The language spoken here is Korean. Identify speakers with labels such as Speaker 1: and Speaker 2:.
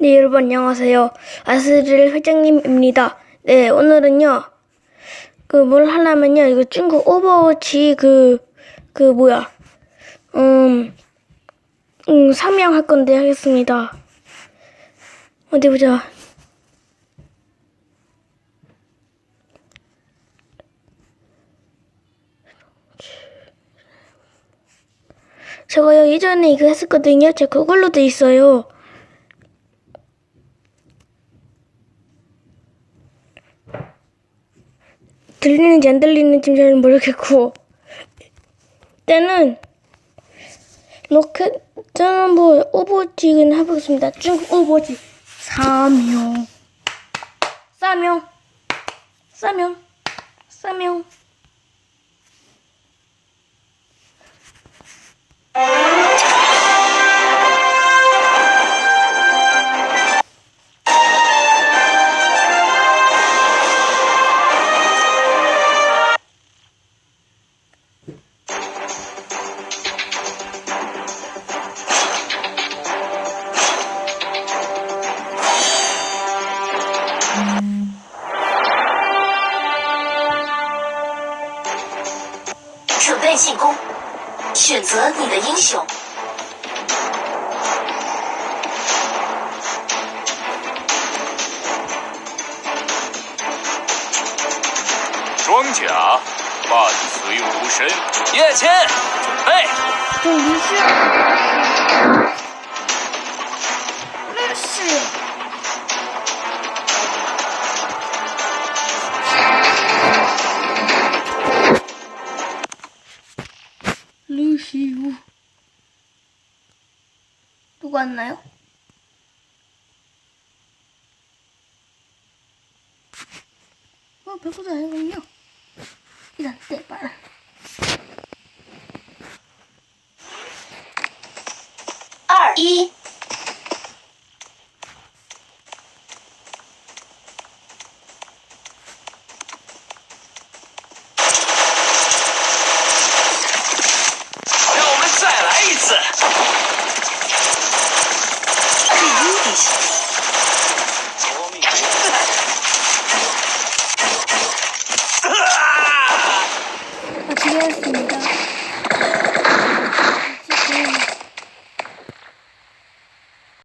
Speaker 1: 네, 여러분 안녕하세요. 아스릴 회장님입니다. 네, 오늘은요. 그 뭘 하려면요. 이거 중국 오버워치 그, 그 뭐야. 음, 음, 삼양 할 건데 하겠습니다. 어디 보자. 제가요 예전에 이거 했었거든요. 제가 그걸로 돼 있어요. 들리는지 안 들리는지 잘 모르겠고. 때는 로켓 저는 뭐 오버워치는 해보겠습니다. 중국 오버워치. 사명. 사명. 사명. 사명 “
Speaker 2: 进攻选择你的英雄。
Speaker 3: 装甲伴随无声叶倩准备。
Speaker 1: 等一下。是。 들고 왔나요? 어, 별것도 아니군요. 이런 때발. 이